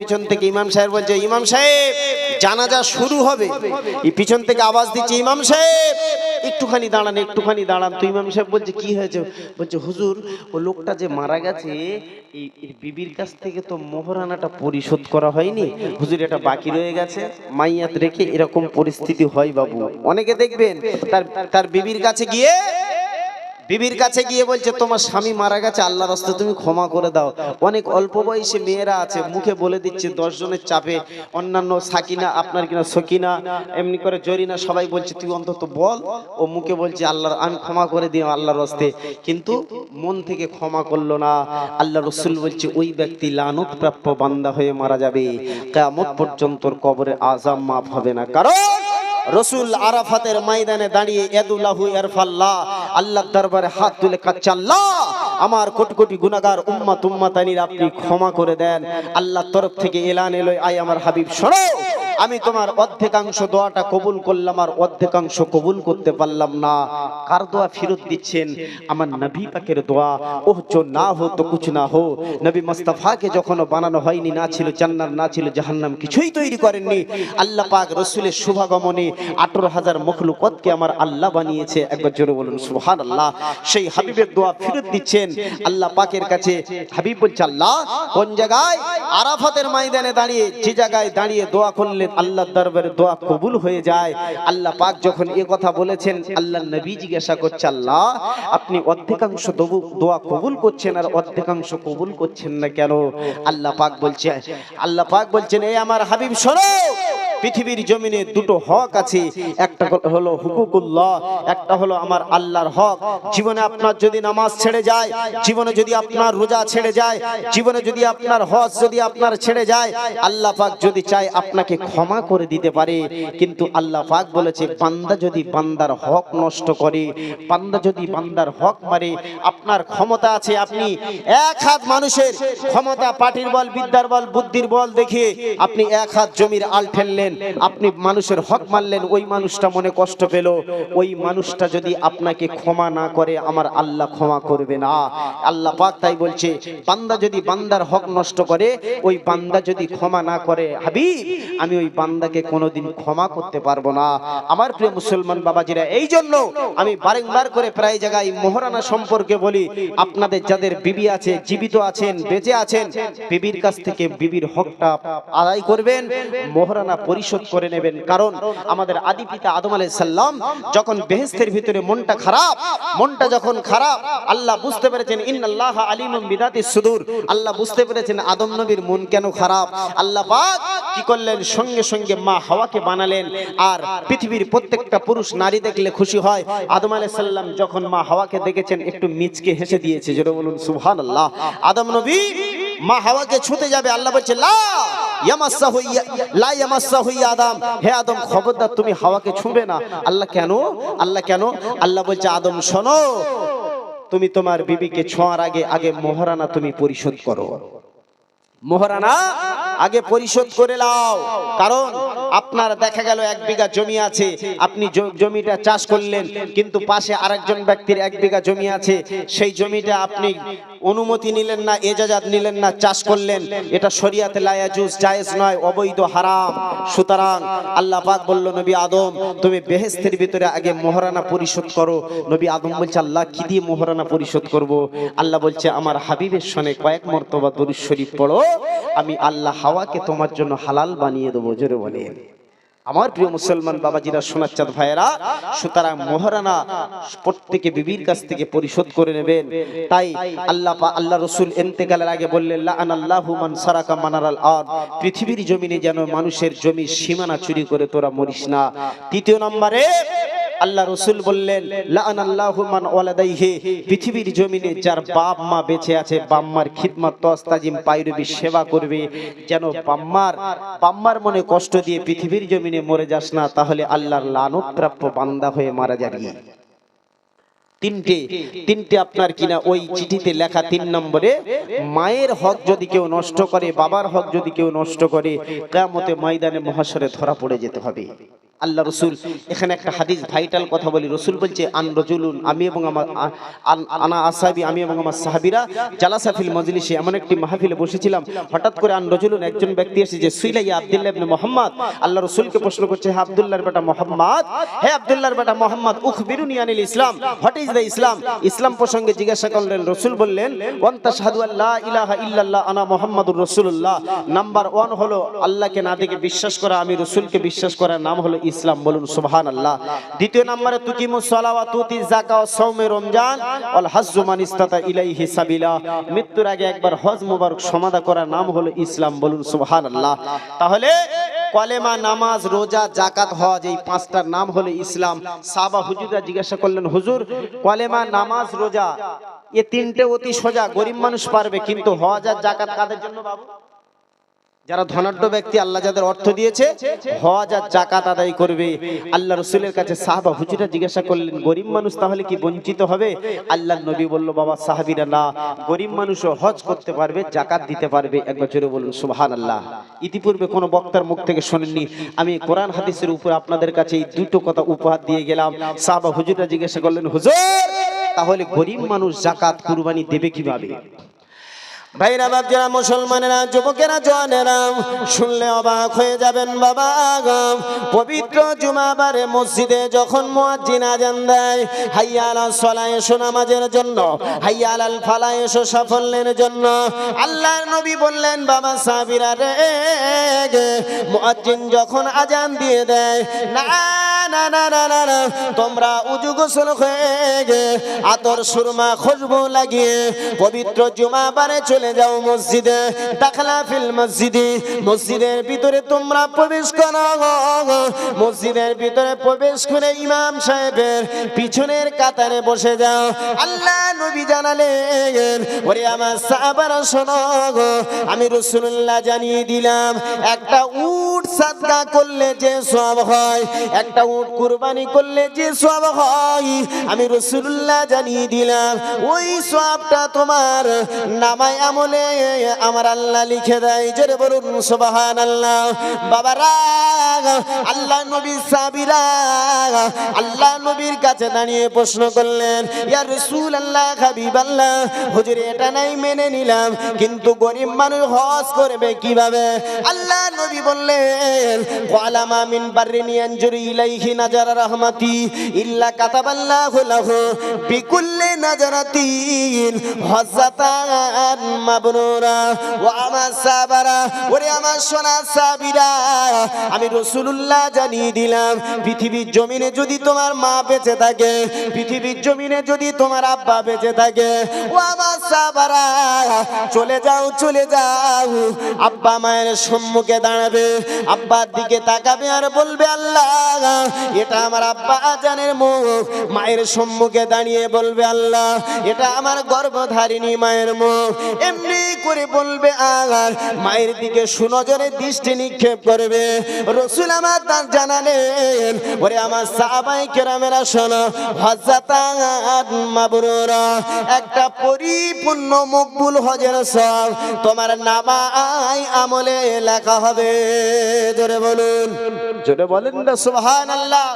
পিছন থেকে ইমাম সাহেব বলছে, ইমাম সাহেব, জানাজা শুরু হবে। পিছন থেকে আওয়াজ দিচ্ছে, ইমাম সাহেব, একটুখানি দাঁড়ান একটুখানি দাঁড়ান। তো ইমাম সাহেব বলছে, কি হয়েছে? বলছে, হুজুর, ও লোকটা যে মারা গেছে বিবির কাছ থেকে তো মোহরানাটা পরিশোধ করা হয়নি। হুজুর, এটা বাকি রয়ে গেছে। মাইয়াত রেখে এরকম পরিস্থিতি হয় বাবু। অনেকে দেখবেন, তার তার বিবির কাছে গিয়ে বিবির কাছে গিয়ে বলছে, তোমার স্বামী মারা গেছে, আল্লাহর রাস্তে তুমি ক্ষমা করে দাও। অনেক অল্প বয়সী মেয়েরা আছে, মুখে বলে দিচ্ছে দশ জনের চাপে, অন্যান্য সাকিনা আপনার কিনা সকিনা, এমনি করে জরিনা, সবাই বলছে, তুই অন্তত বল। ও মুখে বলছে, আল্লাহর, আমি ক্ষমা করে দিই আল্লাহর রাস্তে। কিন্তু মন থেকে ক্ষমা করল না। আল্লাহ রসুল বলছে, ওই ব্যক্তি লানত প্রাপ্য বান্দা হয়ে মারা যাবে। কেমন পর্যন্ত কবরে আজাম মাফ হবে না। কারণ রসুল আরাফাতের ময়দানে দাঁড়িয়ে এদুল্লাহু এরফাল্লাহ আল্লাহ দরবারে হাত তুলে কাচ্ছে আমার কোটি কোটি গুনাহগার তুম্মা তানির আপনি ক্ষমা করে দেন। আল্লাহর তরফ থেকে এলান এলো, আয় আমার হাবিব, শোনো। আমি তোমার অর্ধেকাংশ দোয়াটা কবুল করলাম আর অর্ধেকাংশ কবুল করতে পারলাম না। কার দোয়া ফেরত দিচ্ছেন? আমার নবী পাকের দোয়া। ও जो না হো তো কুছ না হো। নবী মুস্তাফাকে যখন বানানো হয়নি, না ছিল জান্নাত, না ছিল জাহান্নাম, কিছুই তৈরি করেননি। আল্লাহ পাক রসুলের শুভাগমনে আঠারো হাজার মখলুকতকে আমার আল্লাহ বানিয়েছে। একবার জোরে বলুন সুবহান আল্লাহ সেই হাবিবের দোয়া ফেরত দিচ্ছেন। আল্লাহ পাকের কাছে হাবিব বলছে, আল্লাহ, কোন জায়গায় আরাফাতের ময়দানে দাঁড়িয়ে, যে জায়গায় দাঁড়িয়ে দোয়া করলেন আল্লাহর দরবারে দোয়া কবুল হয়ে যায়। আল্লাহ পাক যখন এ কথা বলেছেন আল্লাহ নবী জিজ্ঞাসা করছে, আল্লাহ, আপনি অর্ধেকাংশ দোয়া কবুল করছেন আর অর্ধেকাংশ কবুল করছেন না কেন? আল্লাহ পাক বলছে, আল্লাহ পাক বলছেন এই আমার হাবিব, শোনো পৃথিবীর জমিনে দুটো হক আছে। একটা হলো হুকুকুল্লাহ, একটা হলো আমার আল্লাহর হক। জীবনে আপনার যদি নামাজ ছেড়ে যায়, জীবনে যদি আপনার রোজা ছেড়ে যায়, জীবনে যদি আপনার হজ যদি আপনার ছেড়ে যায়, আল্লাহ পাক যদি চায় আপনাকে ক্ষমা করে দিতে পারে। কিন্তু আল্লাহ পাক বলেছে, বান্দা যদি বান্দার হক নষ্ট করে, বান্দা যদি বান্দার হক মারে, আপনার ক্ষমতা আছে আপনি এক হাত মানুষের ক্ষমতা, পাটির বল, বিদ্যার বল, বুদ্ধির বল দেখে আপনি এক হাত জমির আল ঠেললেন। আপনি মানুষের হক মারলেন, ওই মানুষটা মনে কষ্ট পেল। ওই মানুষটা যদি আপনাকে ক্ষমা না করে, আমার আল্লাহ ক্ষমা করবে না। আল্লাহ পাক তাই বলছে, বান্দা যদি বান্দার হক নষ্ট করে, ওই বান্দা যদি ক্ষমা না করে, হাবিব, আমি ওই বান্দাকে কোনোদিন ক্ষমা করতে পারব না। আমার প্রিয় মুসলমান বাবাজিরা এই জন্য আমি বারংবার করে প্রায় জায়গায় মোহরানা সম্পর্কে বলি, আপনাদের যাদের বিবি আছে, জীবিত আছেন, বেঁচে আছেন, বিবির কাছ থেকে বিবির হকটা আদায় করবেন। মোহরানা পরিশোধ করে নেবেন। কারণ আমাদের আদি পিতা আদম আলাইহিস সালাম যখন বেহেশতের ভিতরে মনটা খারাপ, মনটা যখন খারাপ, আল্লাহ বুঝতে পেরেছেন, ইন্নাল্লাহ আলিমুম বিদাতিস সুদূর। আল্লাহ বুঝতে পেরেছেন, আদম নবীর মন কেন খারাপ। আল্লাহ পাক কি করলেন? সঙ্গে সঙ্গে মা হাওয়াকে বানালেন। আর পৃথিবীর প্রত্যেকটা পুরুষ নারী দেখলে খুশি হয়। আদম আলাই সালাম যখন মা হাওয়াকে দেখেছেন, একটু মিচকে হেসে দিয়েছে যেটা বলুন, সুবহানাল্লাহ। আদম নবী মা হাওয়াকে ছুতে যাবে, আল্লাহ বলছে, লা লা আদম। হে আদম, খবরদার, তুমি হাওয়াকে ছুঁবে না। আল্লাহ কেন? আল্লাহ কেন? আল্লাহ বলছে, আদম, শোনো, তুমি তোমার বিবিকে ছোঁয়ার আগে আগে তুমি পরিশোধ করো। আগে পরিশোধ করে নাও। কারণ আপনার দেখা গেল এক বিঘা জমি আছে, আপনি জমিটা চাষ করলেন, কিন্তু পাশে আরেকজন ব্যক্তির এক বিঘা জমি আছে, সেই জমিটা আপনি অনুমতি নিলেন না, এজাজাত নিলেন না, চাষ করলেন। এটা শরিয়াতে লায়াজুজ জায়েজ নয়, অবৈধ, হারাম। সুতরাং আল্লাহ পাক বলল, নবী আদম, তুমি বেহেস্তের ভিতরে আগে মোহরানা পরিশোধ করো। নবী আদম বলছে, আল্লাহ, কি দিয়ে মোহরানা পরিশোধ করব? আল্লাহ বলছে, আমার হাবিবের সনে কয়েক মর্তবা দরুদ শরীফ পড়ো। আমি আল্লাহ হাওয়াকে তোমার জন্য হালাল বানিয়ে দেবো। জোরে বলেন। আমার প্রিয় মুসলমান বাবাজিরা সোনার চাঁদ ভাইয়েরা, সুতরাং মহারানা প্রত্যেকে বিবির কাছ থেকে পরিশোধ করে নেবেন। তাই আল্লাহ আল্লাহ রসুল এন্তেকালের আগে বললেন পৃথিবীর জমিনে যেন মানুষের জমি সীমানা চুরি করে তোরা মরিস না। তৃতীয় নম্বরে আল্লাহ রসুল বললেন লাআন আল্লাহু মান ওয়ালাদাইহি। পৃথিবীর জমিনে যার বাপ মা বেঁচে আছে, বাম্মার খিদমত, তস্তাজিম, পাইরবি সেবা করবে। যেন বাম্মার বাম্মার মনে কষ্ট দিয়ে পৃথিবীর জমিনে মরে যাস না, তাহলে আল্লাহর লানত প্রাপ্য বান্দা হয়ে মারা যাবি। তিনটে তিনটে আপনার কিনা ওই চিঠিতে লেখা তিন নম্বরে, মায়ের হক যদি কেউ নষ্ট করে, বাবার হক যদি কেউ নষ্ট করে, কেয়ামতে ময়দানে মহাশরে ধরা পড়ে যেতে হবে। আল্লাহ রসুল, এখানে একটা হাদিস ভাইটাল কথা বলি। রসুল বলছে, আন রজুলুন, আমি এবং আমার আনা আসাবি, আমি এবং আমার সাহাবিরা জালাসাফিল মজলিসে এমন একটি মাহফিলে বসেছিলাম। হঠাৎ করে আন রজুলুন একজন ব্যক্তি এসে যে, সুইলাইয়া আব্দুল্লাহ ইবনে মোহাম্মদ। আল্লাহ রসুলকে প্রশ্ন করছে হে আব্দুল্লাহর বেটা মোহাম্মদ? হে আব্দুল্লাহর বেটা মোহাম্মদ। উখবিরুনি আনিল ইসলাম। What is the Islam? ইসলাম প্রসঙ্গে জিজ্ঞাসা করলেন, রসুল বললেন, ওয়ান তাশহাদু আল্লা ইলাহা ইল্লাল্লাহ আনা মুহাম্মাদুর রাসূলুল্লাহ। নাম্বার ওয়ান হলো, আল্লাহকে না দেখে বিশ্বাস করা, আমি রসুলকে বিশ্বাস করার নাম হলো ইসলাম বলুন, সুবহানাল্লাহ। দ্বিতীয় নম্বরে সাওমে রমজান মৃত্যুর আগে একবার হজ মুবারক সমাদা করার নাম হলো ইসলাম বলুন, সুবহানাল্লাহ। তাহলে কলেমা, নামাজ, রোজা জাকাত হজ, এই পাঁচটার নাম হলো ইসলাম। সাবা হুজুরা জিজ্ঞাসা করলেন, হুজুর, কলেমা, নামাজ, রোজা, এ তিনটে অতি সোজা, গরিব মানুষ পারবে, কিন্তু হজ আর জাকাত কাদের জন্য বাবু? যারা ধনাঢ্য ব্যক্তি, আল্লাহ যাদের অর্থ দিয়েছে, হজ আর জাকাত আদায় করবে। আল্লাহ রসুলের কাছে সাহাবা হুজুরা জিজ্ঞাসা করলেন, গরিব মানুষ তাহলে কি বঞ্চিত হবে? আল্লাহ নবী বলল, বাবা, সাহাবিরা না। গরিব মানুষও হজ করতে পারবে জাকাত দিতে পারবে। একবার জোরে বলুন সুবহান আল্লাহ ইতিপূর্বে কোনো বক্তার মুখ থেকে শোনেননি। আমি কোরআন হাদিসের উপর আপনাদের কাছে এই দুটো কথা উপহার দিয়ে গেলাম। সাহাবা হুজুরা জিজ্ঞাসা করলেন, হুজুর, তাহলে গরিব মানুষ জাকাত কুরবানি দেবে কীভাবে? ভাইরা, বাপজারা, মুসলমানেরা, যুবকেরা, জওয়ানেরা, শুনলে অবাক হয়ে যাবেন বাবা গো। পবিত্র জুমাবারে মসজিদে যখন মুয়াজ্জিন আজান দেয়, হাইয়া আলাল সলা এসো নামাজের জন্য, হাইয়া আলাল ফালা এসো সাফল্যের জন্য, আল্লাহর নবী বললেন, বাবা সাবিরা রে মুয়াজ্জিন যখন আজান দিয়ে দেয়, না তোমরা উজু গোসল হয়ে আতর সুরমা খুশবু লাগিয়ে পবিত্র জুমা বারে চলে যাও মসজিদে, দাখলা ফিল মসজিদে। মসজিদের ভিতরে তোমরা প্রবেশ করো। মসজিদের ভিতরে প্রবেশ করে ইমাম সাহেবের পিছনের কাতারে বসে যাও। আল্লাহ নবী জানালেন, ওরে আমার সাহাবারা, শোনো আমি রসুল্লাহ জানিয়ে দিলাম, একটা উট সাদকা করলে যে সব হয়, একটা উট কুরবানি করলে যে সব হয়, আমি রসুল্লাহ জানিয়ে দিলাম, ওই সবটা তোমার নামায় আমলে আমার আল্লাহ লিখে দেয়, জোরে বলুন সুবহান আল্লাহ বাবারা, আল্লাহ নবী সাবিরা আল্লাহ নবীর কাছে দাঁড়িয়ে প্রশ্ন করলেন, ইয়া রসুল আল্লাহ হাবিব আল্লাহ হুজুর, এটা নাই মেনে নিলাম, কিন্তু গরিব মানুষ হজ করবে কীভাবে? আল্লাহ নবী বললেন ওয়ালামা মিন বাররিনি আনজুরি ইলাইহি নাজারা রাহমাতি ইল্লা কাতাবাল্লাহু লাহু বিকুল্লি নাজারাতিন হজ্জাতান মাবরুরা ওয়া আমার সাবারা ওরে আমার সোনা সাবিরা আমি জানিয়ে দিলাম, পৃথিবীর জমিনে যদি তোমার মা বেঁচে থাকে, পৃথিবীর জমিনে যদি তোমার আব্বা বেঁচে থাকে, ও আমার সাবারা চলে যাও চলে যাও, আব্বা মায়ের সম্মুখে দাঁড়াবে, আব্বার দিকে তাকাবে আর বলবে, আল্লাহ, এটা আমার আব্বা আজানের মুখ। মায়ের সম্মুখে দাঁড়িয়ে বলবে, আল্লাহ, এটা আমার গর্ভধারিণী মায়ের মুখ। এমনি করে বলবে আর মায়ের দিকে সুনজরে দৃষ্টি নিক্ষেপ করবে। রসুল আমার তার জানালেন ওরে আমার সাহাবাই কেরামেরা শোনো মাবরুরা, একটা পরিপূর্ণ মকবুল হজের সব তোমার নামাই আমলে লেখা হবে। জোরে বলুন। জোরে বলেন না, সুবহানাল্লাহ।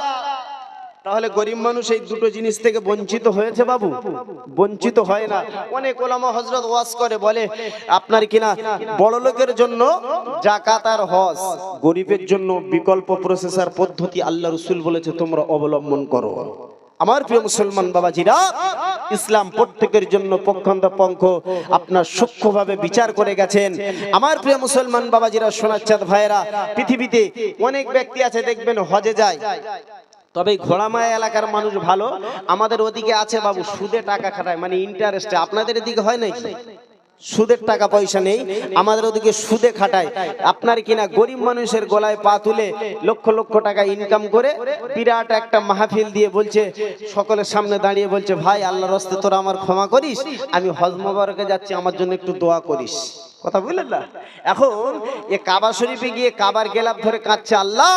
তাহলে গরিব মানুষ এই দুটো জিনিস থেকে বঞ্চিত হয়েছে বাবু। বঞ্চিত হয় না। অনেক ওলামা হজরত ওয়াজ করে, বলে, আপনার কিনা বড় লোকের জন্য জাকাত আর হজ। গরিবের জন্য বিকল্প প্রসেসর পদ্ধতি আল্লাহ রসুল বলেছে, তোমরা অবলম্বন করো। আমার প্রিয় মুসলমান বাবাজিরা, ইসলাম প্রত্যেকের জন্য পক্ষান্ত পঙ্খ। আপনার সূক্ষ্মভাবে বিচার করে গেছেন। আমার প্রিয় মুসলমান বাবাজিরা সোনাচ্চাঁদ ভাইয়েরা, পৃথিবীতে অনেক ব্যক্তি আছে, দেখবেন হজে যায়। তবে ঘোড়ামায়া এলাকার মানুষ ভালো। আমাদের ওদিকে আছে বাবু, সুদে টাকা খাটায় মানে ইন্টারেস্টে আপনাদের এদিকে হয় নাকি সুদের টাকা পয়সা নেই, আমাদের ওদিকে সুদে খাটায়। আপনার কিনা গরিব মানুষের গলায় পা তুলে লক্ষ লক্ষ টাকা ইনকাম করে বিরাট একটা মাহফিল দিয়ে বলছে, সকলের সামনে দাঁড়িয়ে বলছে, ভাই আল্লাহ রস্তে তোরা আমার ক্ষমা করিস, আমি হজ মোবারকে যাচ্ছি, আমার জন্য একটু দোয়া করিস। কথা বুঝলেন না? এখন এ কাবা শরীফে গিয়ে কাবার গেলাপ ধরে কাঁদছে আল্লাহ।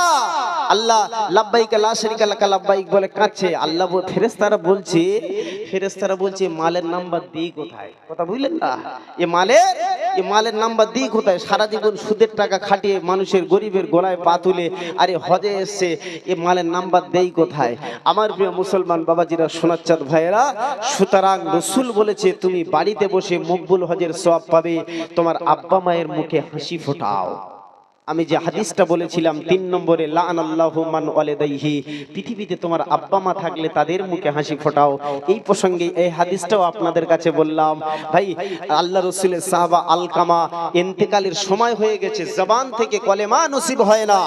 আল্লাহ, লাব্বাইক লা শারিকা লাকা, লাব্বাইক বলে কাঁদছে। আল্লাহ ফেরেশতারা বলছে ফেরেশতারা বলছে মালের নাম্বার দিই কোথায়? কথা বুঝলেন না? এ মালের এ মালের নাম্বার দিই কোথায়? সারা জীবন সুদের টাকা খাটিয়ে মানুষের গরিবের গলায় পা তুলে, আরে হজে এসছে, এ মালের নাম্বার দেই কোথায়? আমার প্রিয় মুসলমান বাবাজিরা সোনাচ্চাঁদ ভাইয়েরা, সুতরাং রসুল বলেছে, তুমি বাড়িতে বসে মকবুল হজের সওয়াব পাবে, তোমার আব্বা মায়ের মুখে হাসি ফোটাও। আমি যে হাদিসটা বলেছিলাম, তিন নম্বরে লান পৃথিবীতে তোমার আব্বা মা থাকলে তাদের মুখে হাসি ফোটাও। এই প্রসঙ্গে এই হাদিসটাও আপনাদের কাছে বললাম, ভাই, আল্লাহ রসুলের সাহাবা আলকামা ইন্তেকালের সময় হয়ে গেছে, জবান থেকে কলেমা নসিব হয় না।